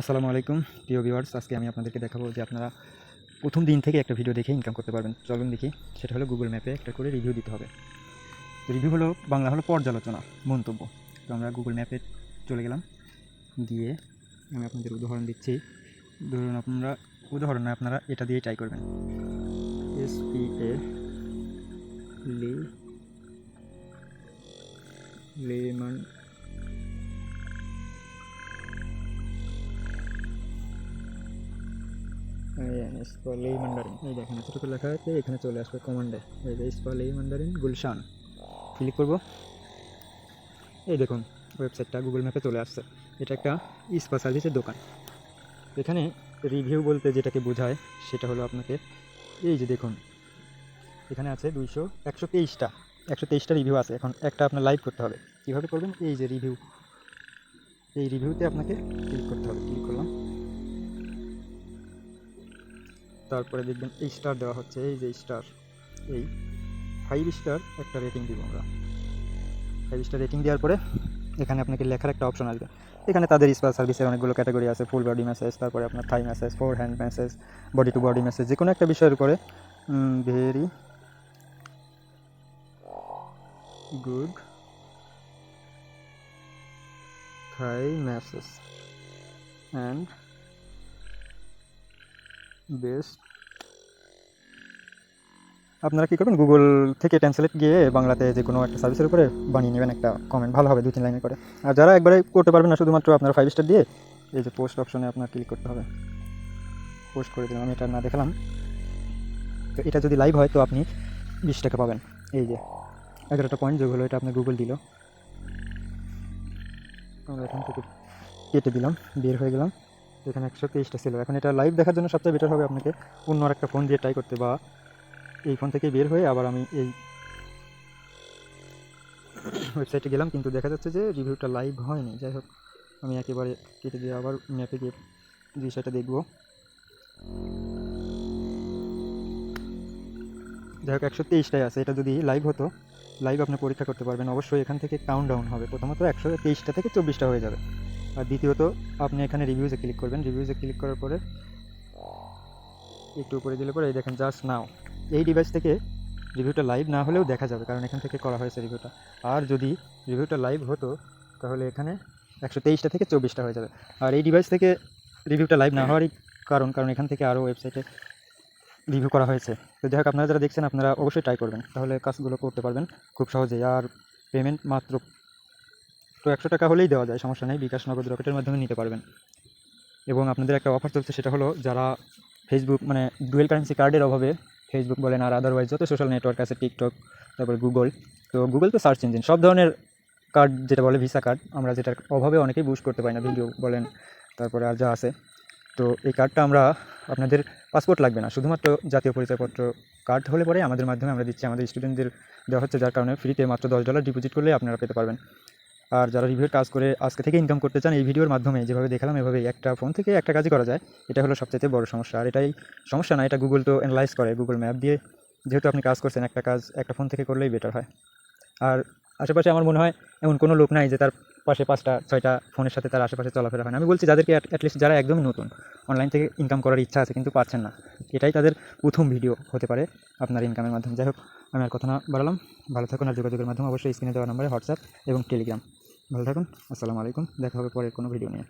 আসসালামু আলাইকুম, প্রিয় ভিউয়ার্স আজকে আমি আপনাদেরকে দেখাবো যে আপনারা প্রথম দিন থেকে একটা ভিডিও দেখে ইনকাম করতে পারবেন। চলুন দেখি, সেটা হলো গুগল ম্যাপে একটা করে রিভিউ দিতে হবে। রিভিউ হলো, বাংলা হলো পর্যালোচনা, মন্তব্য। তো আমরা গুগল ম্যাপে চলে গেলাম। গিয়ে আমি আপনাদের উদাহরণ দিচ্ছি। ধরুন আপনারা, উদাহরণ আপনারা এটা দিয়ে ট্রাই করবেন। এস পি এ লি স্পলেই মান্ডারিন এই দেখেন এতটুকু লেখা আছে এখানে চলে আসবে কমান্ডে এই যে স্পলেই মান্ডারিন গুলশান ক্লিক করব। এই দেখুন ওয়েবসাইটটা গুগল ম্যাপে চলে আসছে। এটা একটা ইস্পা দোকান। এখানে রিভিউ বলতে যেটাকে বোঝায়, সেটা হলো আপনাকে, এই যে দেখুন, এখানে আছে দুইশো একশো তেইশটা। একশো তেইশটা রিভিউ আছে। এখন একটা আপনার লাইভ করতে হবে। কীভাবে করবেন? এই যে রিভিউ এই রিভিউতে আপনাকে ক্লিক করতে হবে। তারপরে দেখবেন এই স্টার দেওয়া হচ্ছে, এই যে স্টার এই ফাইভ স্টার একটা রেটিং দিব আমরা। ফাইভ স্টার রেটিং দেওয়ার পরে এখানে আপনাকে লেখার একটা অপশন আসবে। এখানে তাদের স্পা সার্ভিসের অনেকগুলো ক্যাটাগরি আছে ফুল বডি মেসেজ তারপরে আপনার থাই message four hand message body to body message যে কোনো একটা বিষয়ের উপরে। ভেরি গুড থাই মেসেজ অ্যান্ড বেস্ট আপনারা কী করবেন? গুগল থেকে ট্রান্সলেট গিয়ে বাংলাতে যে কোনো একটা সার্ভিসের উপরে বানিয়ে নেবেন একটা কমেন্ট ভালো হবে দু তিন লাইনে করে। আর যারা একবারে করতে পারবেন না, শুধুমাত্র আপনার ফাইভ স্টার দিয়ে এই যে পোস্ট অপশনে আপনার ক্লিক করতে হবে। পোস্ট করে দিলাম, আমি এটা না দেখালাম। তো এটা যদি লাইভ হয়, তো আপনি বিশ টাকা পাবেন। এই যে, এগারোটা পয়েন্ট যোগ হলো, এটা আপনি গুগল দিল। আমরা এখান থেকে কেটে দিলাম, বের হয়ে গেলাম। এখানে একশো তেইশটা ছিল। এখন এটা লাইভ দেখার জন্য সবচেয়ে বেটার হবে আপনাকে অন্য একটা ফোন দিয়ে ট্রাই করতে বা এই ফোন থেকে বের হয়ে আবার আমি এই ওয়েবসাইটে গেলাম। কিন্তু দেখা যাচ্ছে যে রিভিউটা লাইভ হয়নি। যাই হোক, আমি একেবারে কেটে দিয়ে আবার ম্যাপে গিয়ে বিষয়টা দেখব। যাই হোক, একশো তেইশটাই আছে। এটা যদি লাইভ হতো লাইভ আপনি পরীক্ষা করতে পারবেন। অবশ্যই এখান থেকে কাউন্ট ডাউন হবে। প্রথমত একশো তেইশটা থেকে চব্বিশটা হয়ে যাবে। আর দ্বিতীয়ত, আপনি এখানে রিভিউজে ক্লিক করবেন। রিভিউজে ক্লিক করার পরে একটু উপরে দিলে পরে এই দেখেন জাস্ট নাও এই ডিভাইস থেকে রিভিউটা লাইভ না হলেও দেখা যাবে, কারণ এখান থেকে করা হয়েছে রিভিউটা আর যদি রিভিউটা লাইভ হতো, তাহলে এখানে একশো তেইশটা থেকে চব্বিশটা হয়ে যাবে। আর এই ডিভাইস থেকে রিভিউটা লাইভ না হওয়ারই কারণ কারণ এখান থেকে আরও ওয়েবসাইটে রিভিউ করা হয়েছে। তো যাই হোক, আপনারা যারা দেখছেন, আপনারা অবশ্যই ট্রাই করবেন। তাহলে কাজগুলো করতে পারবেন খুব সহজেই। আর পেমেন্ট মাত্র তো একশো টাকা হলেই দেওয়া যায়, সমস্যা নেই। বিকাশ নগদ রকেটের মাধ্যমে নিতে পারবেন। এবং আপনাদের একটা অফার চলছে, সেটা হলো যারা ফেসবুক মানে ডুয়েল কারেন্সি কার্ডের অভাবে ফেসবুক বলেন আর আদারওয়াইজ যত সোশ্যাল নেটওয়ার্ক আছে টিকটক তারপরে গুগল তো গুগল তো সার্চ ইঞ্জিন সব ধরনের কার্ড যেটা বলে ভিসা কার্ড আমরা যেটার অভাবে অনেকেই বুস্ট করতে পারি না ভিডিও বলেন, তারপরে আর যা আছে। তো এই কার্ডটা আমরা আপনাদের পাসপোর্ট লাগবে না, শুধুমাত্র জাতীয় পরিচয়পত্র কার্ড হলে পরে আমাদের মাধ্যমে আমরা দিচ্ছি। আমাদের স্টুডেন্টদের দেওয়া হচ্ছে, যার কারণে ফ্রিতে মাত্র দশ ডলার ডিপোজিট করলে আপনারা পেতে পারবেন। আর যারা রিভিউর কাজ করে আজকে থেকে ইনকাম করতে চান, এই ভিডিওর মাধ্যমে যেভাবে দেখালাম, এভাবেই একটা ফোন থেকে একটা কাজই করা যায়। এটা হলো সবচেয়ে বড় সমস্যা। আর এটাই সমস্যা না, এটা গুগল তো অ্যানালাইজ করে গুগল ম্যাপ দিয়ে যেহেতু আপনি কাজ করছেন, একটা কাজ, একটা ফোন থেকে করলেই বেটার হয়। আর আশেপাশে আমার মনে হয় এমন কোনো লোক নাই যে তার পাশে পাঁচটা, ছয়টা ফোনের সাথে তার আশেপাশে চলাফেরা হয় না। আমি বলছি যাদেরকে অ্যাটলিস্ট যারা একদমই নতুন অনলাইন থেকে ইনকাম করার ইচ্ছা আছে কিন্তু পাচ্ছেন না। এটাই তাদের প্রথম ভিডিও হতে পারে আপনার ইনকামের মাধ্যমে। যাই হোক আমি আর কথা না বাড়ালাম। ভালো থাকুন আর যোগাযোগের মাধ্যমে অবশ্যই স্ক্রিনে দেওয়া নম্বরে হোয়াটসঅ্যাপ এবং টেলিগ্রাম ভালো থাকুন, আসসালামু আলাইকুম। দেখা হবে পরের কোনো ভিডিও নিয়ে।